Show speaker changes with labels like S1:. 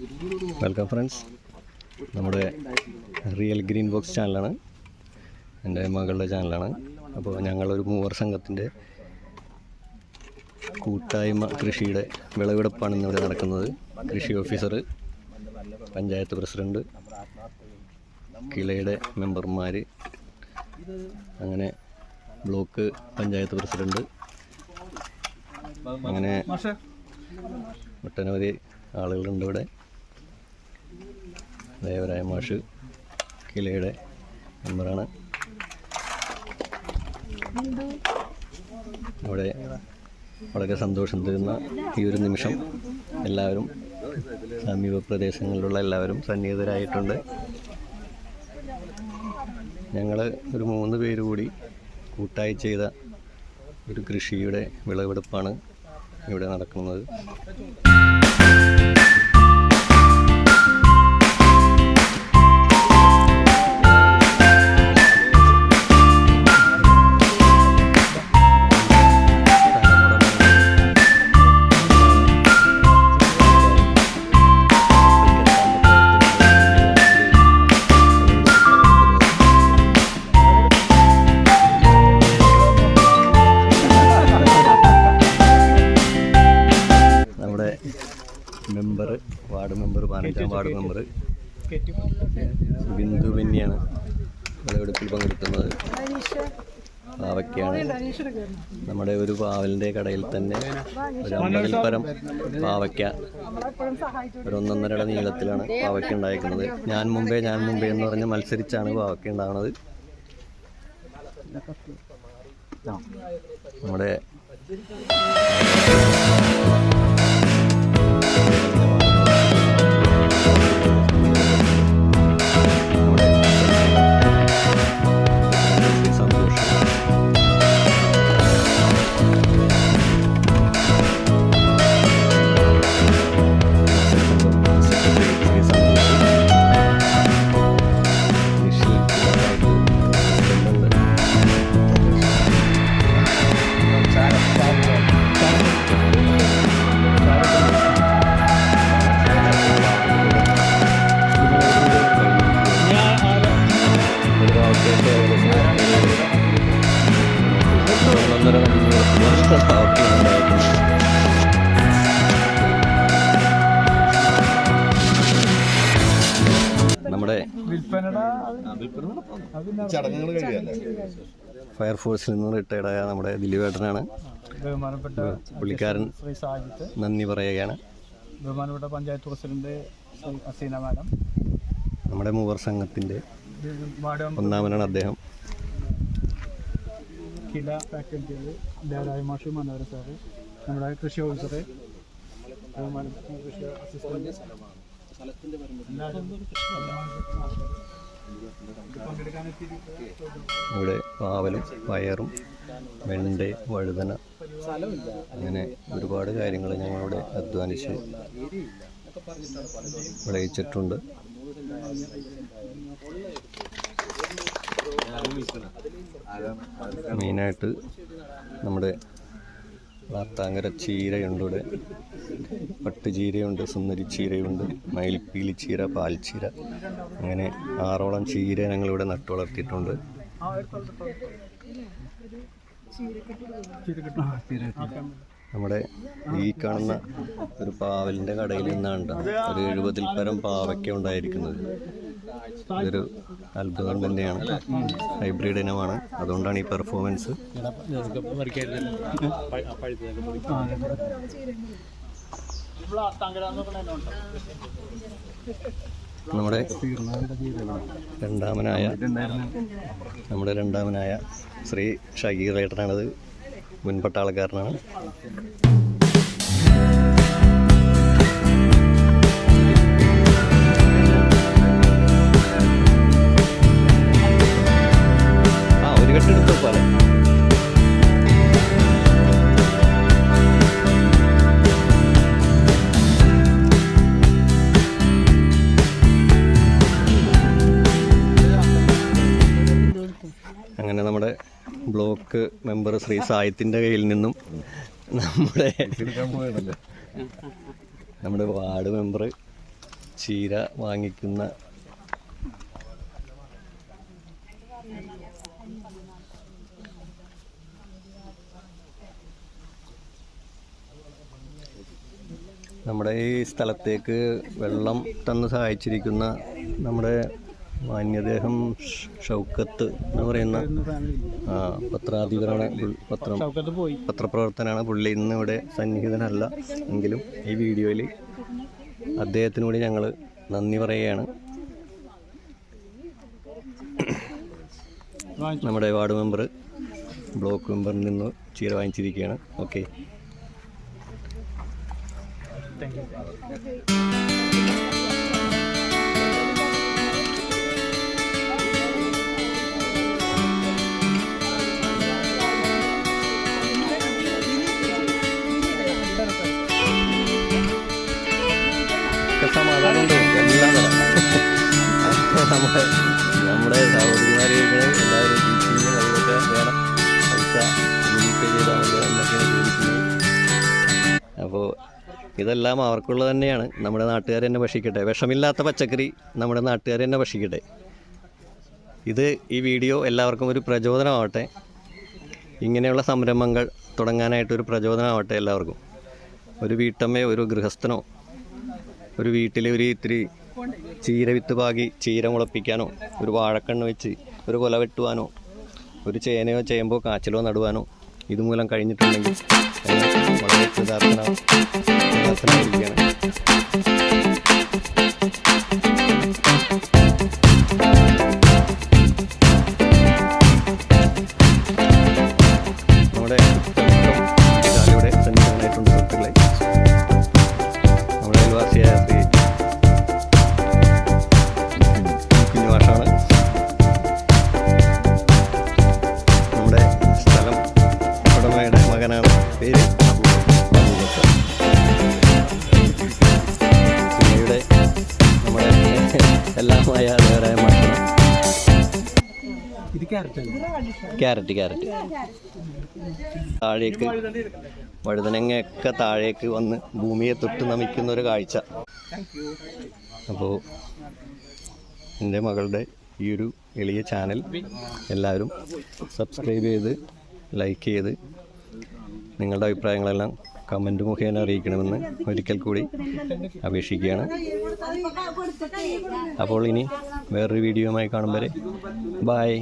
S1: Welcome friends നമ്മുടെ real green box ചാനലാണ് എന്റെ മകളുടെ ചാനലാണ് അപ്പോൾ ഞങ്ങളൊരു മൂവർ സംഘത്തിന്റെ കൂട്ടായ്മ കൃഷിയുടെ വിളവെടുപ്പാണ് ഇന്നിവിടെ നടക്കുന്നത്. കൃഷി ഓഫീസർ പഞ്ചായത്ത് പ്രസിഡന്റ് കിളയുടെ മെമ്പർമാർ അങ്ങനെ ബ്ലോക്ക് പഞ്ചായത്ത് പ്രസിഡന്റ് അങ്ങനെ ഒട്ടനവധി ആളുകളുണ്ട് ഇവിടെ. ദേവരായ മാഷ് കിലയുടെ മെമ്പറാണ്. ഇവിടെ വളരെ സന്തോഷം തരുന്ന ഈ ഒരു നിമിഷം എല്ലാവരും സമീപ പ്രദേശങ്ങളിലുള്ള എല്ലാവരും സന്നിഹിതരായിട്ടുണ്ട്. ഞങ്ങൾ ഒരു മൂന്ന് പേര് കൂടി കൂട്ടായി ചെയ്ത ഒരു കൃഷിയുടെ വിളവെടുപ്പാണ് ഇവിടെ നടക്കുന്നത്. മെമ്പർ വാർഡ് മെമ്പർ പതിനഞ്ചാം വാർഡ് മെമ്പർ. ബിന്ദു ബെന്നിയാണ് വിളവെടുപ്പിൽ പങ്കെടുക്കുന്നത്. പാവയ്ക്കാണ്. നമ്മുടെ ഒരു പാവലിന്റെ കടയിൽ തന്നെ ഒരു അമ്പതിൽ പരം പാവയ്ക്ക. ഒരു ഒന്നൊന്നരയുടെ നീളത്തിലാണ് പാവയ്ക്ക ഉണ്ടായിരിക്കുന്നത്. ഞാൻ മുമ്പേ ഞാൻ മുമ്പേ എന്ന് പറഞ്ഞ് മത്സരിച്ചാണ് പാവയ്ക്ക ഉണ്ടാകുന്നത് നമ്മുടെ ഫയർഫോഴ്സിൽ നിന്ന് റിട്ടയർഡായ നമ്മുടെ ദിലീപേട്ടനാണ്.
S2: ബഹുമാനപ്പെട്ട
S1: പുള്ളിക്കാരൻ
S2: ശ്രീ സാജിത്ത്.
S1: നന്ദി പറയുകയാണ്.
S2: ബഹുമാനപ്പെട്ട പഞ്ചായത്ത് പ്രസിഡന്റ് ശ്രീ അസീന മാഡം.
S1: നമ്മുടെ മൂവർ
S2: സംഘത്തിന്റെ
S1: ഒന്നാമനാണ് അദ്ദേഹം.
S2: കില ഫാക്കൽറ്റികൾ ദേവരായ മാഷു മനോഹര സാറ് നമ്മുടെ കൃഷി ഓഫീസർ ബഹുമാനപ്പെട്ട കൃഷി അസിസ്റ്റന്റ്
S1: ഇവിടെ പാവലും പയറും വെണ്ട വഴുതന അങ്ങനെ ഒരുപാട് കാര്യങ്ങൾ ഞങ്ങളിവിടെ അധ്വാനിച്ച് വിളയിച്ചിട്ടുണ്ട്. മെയിനായിട്ട് നമ്മുടെ വാർത്താങ്കര ചീരയുണ്ട് ഇവിടെ പട്ടുചീരയുണ്ട് സുന്ദരി ചീരയുണ്ട് മയിൽപ്പീലി ചീര പാൽച്ചീര അങ്ങനെ ആറോളം ചീര ഞങ്ങളിവിടെ നട്ടു വളർത്തിയിട്ടുണ്ട്. നമ്മുടെ ഈ കാണുന്ന ഒരു പാവലിന്റെ കടയിൽ നിന്നാണ് ഒരു എഴുപതിൽ പരം പാവയ്ക്ക ഉണ്ടായിരിക്കുന്നത്. ഇതൊരു അത്ഭുതം തന്നെയാണ് ഹൈബ്രിഡ് ഇനമാണ്. അതുകൊണ്ടാണ് ഈ പെർഫോമൻസ് നമ്മുടെ രണ്ടാമനായ നമ്മുടെ രണ്ടാമനായ ശ്രീ ഷകീർ ഏട്ടനാണത്. മുൻപട്ടാളക്കാരനാണ് മെമ്പർ ശ്രീ സായത്തിന്റെ കയ്യിൽ നിന്നും നമ്മുടെ നമ്മുടെ വാർഡ് മെമ്പർ ചീര വാങ്ങിക്കുന്ന നമ്മുടെ ഈ സ്ഥലത്തേക്ക് വെള്ളം തന്ന് സഹായിച്ചിരിക്കുന്ന നമ്മുടെ മാന്യദേഹം ഷൗക്കത്ത് എന്ന് പറയുന്ന ആ, പത്രാധിപരാണ് പത്രം. പത്രപ്രവർത്തനാണ് പുള്ളി. ഇന്ന് ഇവിടെ സന്നിഹിതനല്ല എങ്കിലും ഈ വീഡിയോയിൽ അദ്ദേഹത്തിനു കൂടി ഞങ്ങൾ നന്ദി പറയുകയാണ്. നമ്മുടെ വാർഡ് മെമ്പർ ബ്ലോക്ക് മെമ്പറിൽ നിന്ന് ചീര വാങ്ങിച്ചിരിക്കുകയാണ്. ഓക്കെ.
S2: താങ്ക് യു
S1: നമ്മുടെ നമ്മുടെ സഹോദരിമാരെ എല്ലാവരും ടീച്ചിങ് അതുപോലെ വേണം പൈസ അപ്പോൾ ഇതെല്ലാം അവർക്കുള്ളത് തന്നെയാണ്. നമ്മുടെ നാട്ടുകാർ തന്നെ ഭക്ഷിക്കട്ടെ. വിഷമില്ലാത്ത പച്ചക്കറി നമ്മുടെ നാട്ടുകാർ തന്നെ ഭക്ഷിക്കട്ടെ. ഇത് ഈ വീഡിയോ എല്ലാവർക്കും ഒരു പ്രചോദനമാവട്ടെ. ഇങ്ങനെയുള്ള സംരംഭങ്ങൾ തുടങ്ങാനായിട്ടൊരു പ്രചോദനമാവട്ടെ എല്ലാവർക്കും. ഒരു വീട്ടമ്മയോ ഒരു ഗൃഹസ്ഥനോ ഒരു വീട്ടിലെ ഒരു ഇത്തിരി ചീര വിത്ത് പാകി ചീര മുളപ്പിക്കാനോ ഒരു വാഴക്കണ്ണ് വെച്ച് ഒരു കൊല വെട്ടുവാനോ ഒരു ചേനയോ ചേമ്പോ കാച്ചിലോ നടുവാനോ ഇതുമൂലം കഴിഞ്ഞിട്ടുണ്ടെങ്കിൽ വളരെ സുനിയുടെ നമ്മുടെ എല്ലാമായ
S2: ഇത് ക്യാരറ്റ്
S1: ക്യാരറ്റ് ക്യാരറ്റ്. താഴേക്ക് വഴുതനങ്ങയൊക്കെ താഴേക്ക് വന്ന് ഭൂമിയെ തൊട്ട് നമിക്കുന്ന ഒരു കാഴ്ച. അപ്പോൾ എന്റെ മകളുടെ ഈ ഒരു എളിയ ചാനൽ എല്ലാവരും സബ്സ്ക്രൈബ് ചെയ്ത് ലൈക്ക് ചെയ്ത് നിങ്ങളുടെ അഭിപ്രായങ്ങളെല്ലാം കമന്റ് മുഖേന അറിയിക്കണമെന്ന് ഒരിക്കൽ കൂടി അപേക്ഷിക്കുകയാണ്. അപ്പോൾ ഇനി വേറൊരു വീഡിയോയുമായി കാണും വരെ. ബായ്